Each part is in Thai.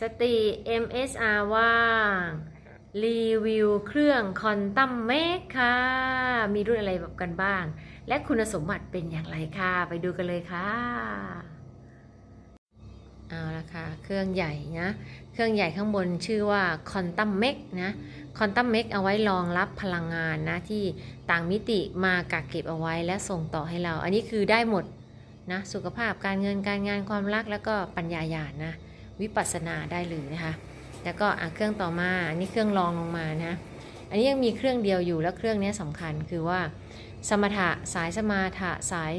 สติ MSR ว่าง รีวิวเครื่องคอนตัมเมกค่ะ มีรุ่นอะไรแบบกันบ้าง และคุณสมบัติเป็นอย่างไรค่ะ ไปดูกันเลยค่ะ เอาละค่ะ เครื่องใหญ่นะ เครื่องใหญ่ข้างบนชื่อว่า Quantum m e c นะ Quantum m e c เอาไว้รองรับพลังงานนะ ที่ต่างมิติมากักเก็บเอาไว้และส่งต่อให้เรา อันนี้คือได้หมดนะ สุขภาพการเงินการงานความรักแล้วก็ปัญญาญาณนะ วิปัสสนาได้เลยนะคะ แล้วก็เครื่องต่อมาอันนี้เครื่องรองลงมานะอันนี้ยังมีเครื่องเดียวอยู่แล้วเครื่องนี้สำคัญคือว่าสมถะสายสมาถะสาย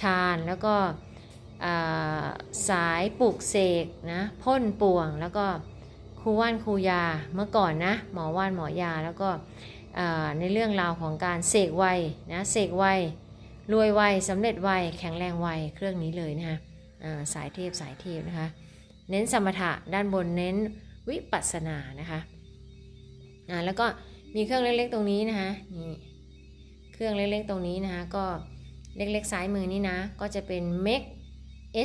ฌานแล้วก็สายปลูกเสกนะพ่นป่วงแล้วก็ครูว่านครูยาเมื่อก่อนนะหมอว่านหมอยาแล้วก็ในเรื่องราวของการเสกไวนะเสกไวรวยไวสำเร็จไวแข็งแรงไวเครื่องนี้เลยนะคะสายเทพสายเทพนะคะ เน้นสมถะด้านบนเน้นวิปัสสนานะคะอ่าแล้วก็มีเครื่องเล็กๆตรงนี้นะคะนี่เครื่องเล็กๆตรงนี้นะคะก็เล็กๆซ้ายมือนี่นะก็จะเป็น m e c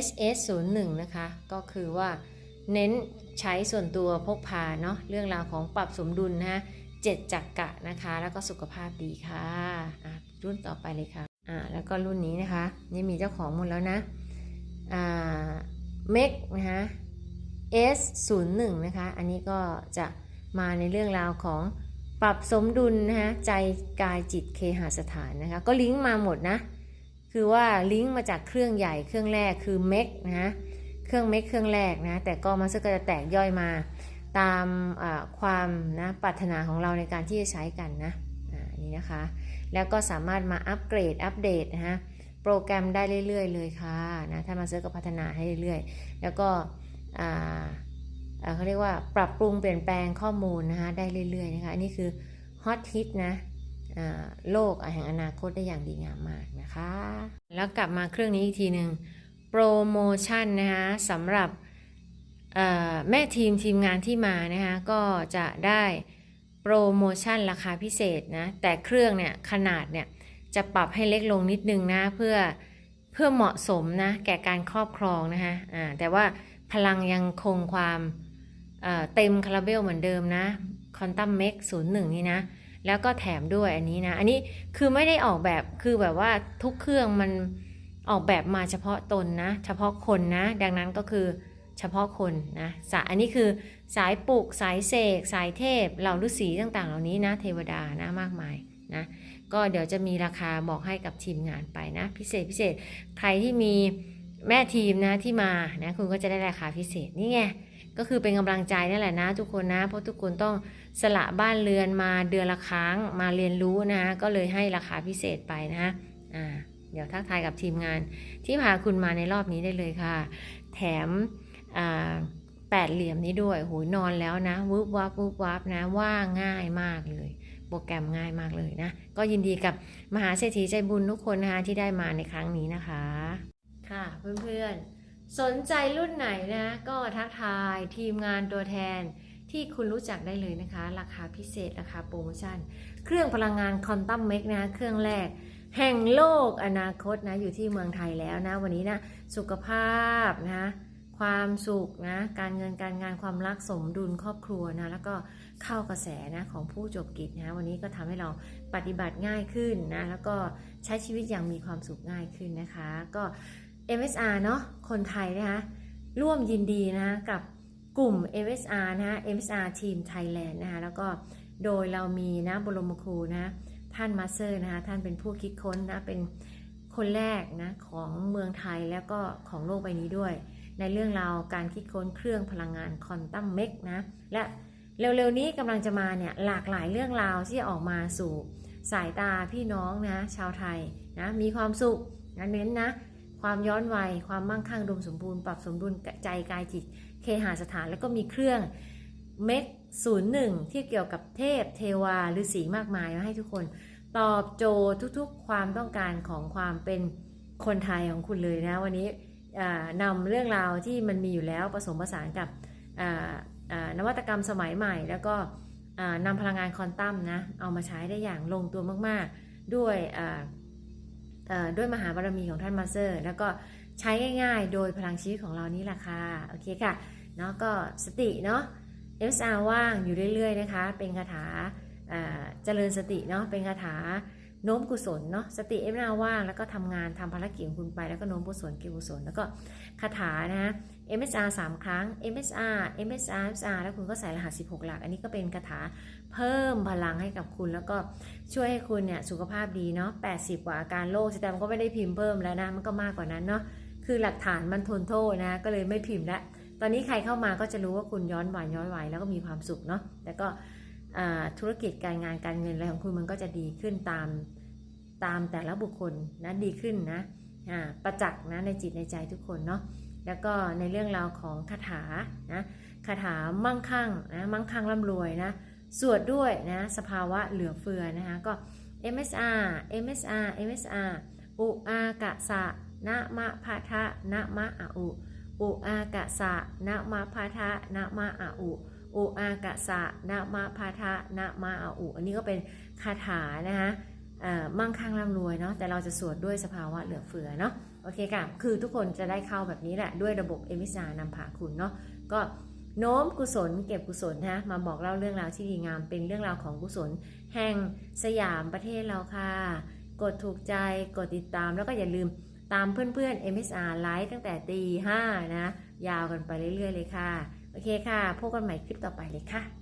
SS 0 1 นะคะก็คือว่าเน้นใช้ส่วนตัวพกพาเนาะเรื่องราวของปรับสมดุลนะคะเจ็ดจักกะนะคะ แล้วก็สุขภาพดีค่ะอะรุ่นต่อไปเลยค่ะอ่าแล้วก็รุ่นนี้นะคะ นี่มีเจ้าของหมดแล้วนะอ่า m e c นะคะ S 0 1 นะคะ อันนี้ก็จะมาในเรื่องราวของปรับสมดุลนะคะใจกายจิตเคหสถานนะคะ ก็ลิงก์มาหมดนะ คือว่าลิงก์มาจากเครื่องใหญ่เครื่องแรกคือ m e c นะเครื่อง m e c เครื่องแรกนะแต่ก็มาซึ่งก็จะแตกย่อยมาตามความนะปรารถนาของเราในการที่จะใช้กันนะอ่านี่นะคะ แล้วก็สามารถมาอัปเกรดอัปเดตนะฮะโปรแกรมได้เรื่อยๆ เลยค่ะนะถ้ามาซื้อก็พัฒนาให้เรื่อยๆ แล้วก็ เขาเรียกว่าปรับปรุงเปลี่ยนแปลงข้อมูลนะคะได้เรื่อยๆนะคะอันนี้คือฮอตฮิตนะโลกแห่งอนาคตได้อย่างดีงามมากนะคะ แล้วกลับมาเครื่องนี้อีกทีหนึ่งโปรโมชั่นนะคะสำหรับแม่ทีมทีมงานที่มานะคะก็จะได้โปรโมชั่นราคาพิเศษนะแต่เครื่องเนี่ยขนาดเนี่ยจะปรับให้เล็กลงนิดนึงนะเพื่อเพื่อเหมาะสมนะแก่การครอบครองนะคะอ่าแต่ว่า พลังยังคงความเเต็มคาราเบลเหมือนเดิมนะคอนตัมเม็กศูนย์หนึ่งนี่นะ แล้วก็แถมด้วยอันนี้นะ อันนี้คือไม่ได้ออกแบบคือแบบว่าทุกเครื่องมันออกแบบมาเฉพาะตนนะ เฉพาะคนนะ ดังนั้นก็คือเฉพาะคนนะสายอันนี้คือสายปลูกสายเสก สายเทพ เหล่าฤาษีต่างๆ เหล่านี้นะ เทวดานะมากมายนะก็เดี๋ยวจะมีราคาบอกให้กับทีมงานไปนะ พิเศษพิเศษใครที่มี แม่ทีมนะที่มานะคุณก็จะได้ราคาพิเศษนี่ไงก็คือเป็นกำลังใจนั่นแหละนะ ทุกคนนะ เพราะทุกคนต้องสละบ้านเรือนมาเดือนละครั้งมาเรียนรู้นะก็เลยให้ราคาพิเศษไปนะอ่าเดี๋ยวทักทายกับทีมงาน ที่พาคุณมาในรอบนี้ได้เลยค่ะ แถมอ่าแปดเหลี่ยมนี้ด้วยโหยนอนแล้วนะวืบวับวืบวับนะว่าง่ายมากเลยโปรแกรมง่ายมากเลยนะ ก็ยินดีกับมหาเศรษฐีใจบุญทุกคนนะคะที่ได้มาในครั้งนี้นะคะ ค่ะเพื่อนๆ สนใจรุ่นไหนนะก็ทักทายทีมงานตัวแทนที่คุณรู้จักได้เลยนะคะ ราคาพิเศษราคาโปรโมชั่น เครื่องพลังงานคอนตัมเมกนะเครื่องแรก แห่งโลกอนาคตนะอยู่ที่เมืองไทยแล้วนะ วันนี้นะสุขภาพนะความสุขนะการเงินการงานความรักสมดุลครอบครัวนะแล้วก็เข้ากระแสนะของผู้จบกิจนะวันนี้ก็ทำให้เราปฏิบัติง่ายขึ้นนะแล้วก็ใช้ชีวิตอย่างมีความสุขง่ายขึ้นนะคะ ก็ MSR เนาะคนไทยนะคะร่วมยินดีนะคะกับกลุ่ม MSR นะคะ MSR Team Thailand นะคะแล้วก็โดยเรามีนะบรมครูนะท่านมาสเตอร์นะคะท่านเป็นผู้คิดค้นนะเป็นคนแรกนะของเมืองไทยแล้วก็ของโลกใบนี้ด้วย ในเรื่องราวการคิดค้นเครื่องพลังงานคอนตัมเมกนะและเร็วๆนี้กำลังจะมาเนี่ยหลากหลายเรื่องราวที่จะออกมาสู่สายตาพี่น้องนะชาวไทยนะมีความสุขนะเน้นนะ ความย้อนวัย ความมั่งคั่งดมสมบูรณ์ ปรับสมดุลใจกายจิต เคหาสถาน แล้วก็มีเครื่องเม็กศูนย์หนึ่งที่เกี่ยวกับเทพเทวาฤาษีมากมายมาให้ทุกคน ตอบโจทย์ทุกๆ ความต้องการของความเป็นคนไทยของคุณเลยนะ วันนี้อ่านำเรื่องราวที่มันมีอยู่แล้วผสมผสานกับนวัตกรรมสมัยใหม่ แล้วก็อ่านำพลังงานควอนตัมนะเอามาใช้ได้อย่างลงตัวมาก ๆ ด้วย ด้วยมหาบารมีของท่านมาสเตอร์ แล้วก็ใช้ง่ายๆ โดยพลังชีวิตของเรานี่แหละค่ะ โอเคค่ะ เนาะก็สติเนาะ MSR ว่างอยู่เรื่อยๆนะคะ เป็นคาถาอ่าเจริญสติเนาะ เป็นคาถา โน้มกุศลเนาะสติ MSR ว่างแล้วก็ทำงานทำภารกิจของคุณไปแล้วก็โน้มกุศลกี่ยวกุศลแล้วก็คาถานะ MSR 3 ครั้ง MSR MSR MSR แล้วคุณก็ใส่รหัส 16 หลัก อันนี้ก็เป็นคาถาเพิ่มพลังให้กับคุณ แล้วก็ช่วยให้คุณเนี่ยสุขภาพดีเนาะ80 กว่าอาการโรคแต่มันก็ไม่ได้พิมพ์เพิ่มแล้วนะ มันก็มากกว่านั้นเนาะคือหลักฐานมันทนโทษนะก็เลยไม่พิมพ์ละตอนนี้ใครเข้ามาก็จะรู้ว่าคุณย้อนหวานย้อนไหวแล้วก็มีความสุขเนาะแต่ก็ ธุรกิจการงานการเงินอะไรของคุณมันก็จะดีขึ้นตามตามแต่ละบุคคลนะดีขึ้นนะประจักษ์นะในจิตในใจทุกคนเนาะแล้วก็ในเรื่องราวของคาถานะคาถามั่งคั่งนะมั่งคั่งร่ำรวยนะสวดด้วยนะสภาวะเหลือเฟือนะคะก็ MSR MSR MSR อุอากะสะนะมะพะทะนะมะอะอุอุอากะสะนะมะพะทะนะมะอะอุ โออากะสะนะมะพะทะนะมะอะอุ อันนี้ก็เป็นคาถานะคะอ่อมั่งคั่งร่ำรวยเนาะแต่เราจะสวดด้วยสภาวะเหลือเฟือเนาะโอเคค่ะคือทุกคนจะได้เข้าแบบนี้แหละด้วยระบบเอมิสานำพาคุณเนาะก็โน้มกุศลเก็บกุศลนะมาบอกเล่าเรื่องราวที่ดีงามเป็นเรื่องราวของกุศล แห่งสยามประเทศเราค่ะ กดถูกใจกดติดตามแล้วก็อย่าลืมตามเพื่อนๆ MSR ไลฟ์ตั้งแต่ตีห้านะ ยาวกันไปเรื่อยๆเลยค่ะ โอเคค่ะพบกันใหม่คลิปต่อไปเลยค่ะ